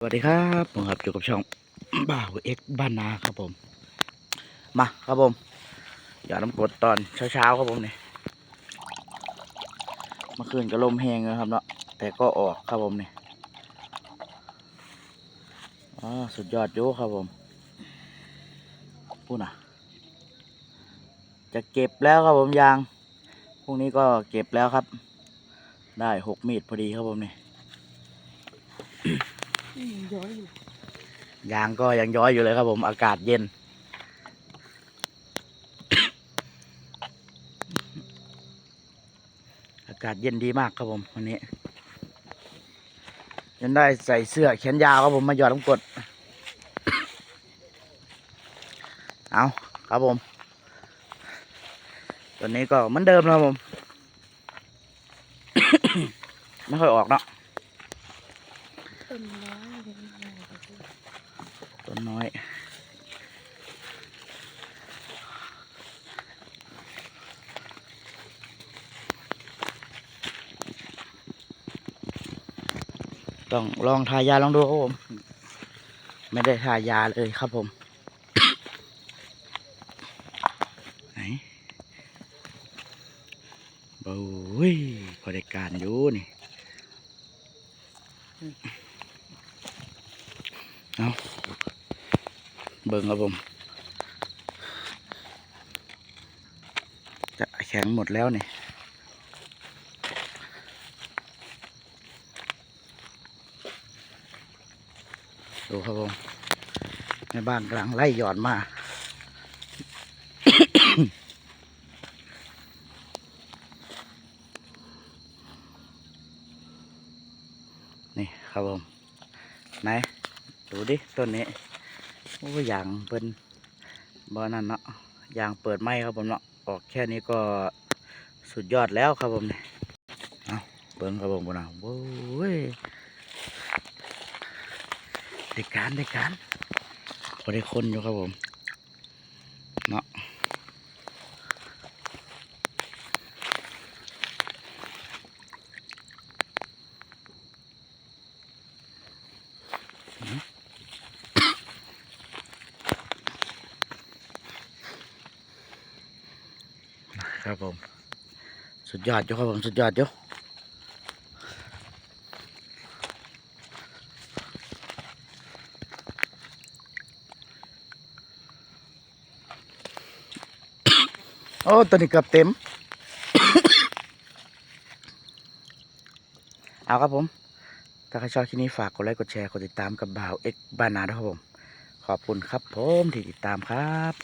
สวัสดีครับผมครับอยู่กับช่องบ่าวเอ็กบ้านนาครับผม มาครับผม อย่าน้ำกรดตอนเช้าๆครับผมเนี่ยเมื่อคืนก็ลมแห้งนะครับเนาะแต่ก็ออกครับผมเนี่ยอ๋อสุดยอดโยครับผมพูดนะจะเก็บแล้วครับผมยางพรุ่งนี้ก็เก็บแล้วครับ ได้หกมีดพอดีครับผมเนี่ย ย้อยอยู่ยางก็ยังย้อยอยู่เลยครับผมอากาศเย็น อากาศเย็นดีมากครับผมวันนี้ยังได้ใส่เสื้อแขนยาวครับผมมาหยอดน้ำกด เอาครับผมตอนนี้ก็เหมือนเดิมนะครับผม ไม่ค่อยออกเนาะ ต้นน้อยต้นน้อยต้องลองทายาลองดูครับผม ไม่ได้ทายาเลยครับผม ไหนโอ้ยพอได้การอยู่นี่ เอาเบิ่งครับผม จะแข็งหมดแล้วนี่ดูครับผมในบ้านกลังไล่หยอดมานี่ครับผม ไหน ดูดิต้นนี้โอ้ยยางเปิ้นบ่นั่นเนาะยางเปิดไม้ครับผมเนาะออกแค่นี้ก็สุดยอดแล้วครับผมเนี่ยเอาเบิ้งครับผมบุญนะโว้ยเด็กการเด็กการพอได้คนอยู่ครับผมเนาะ ครับผม สุดยอดอยู่ครับผมสุดยอดอยู่โอ้ตัวนี้เกือบเต็ม เอาครับผม ถ้าใครชอบคลิปนี้ฝากกดไลค์กดแชร์กดติดตามกับบ่าวเอ็กบานาด้วยครับผม ขอบคุณครับผมที่ติดตามครับ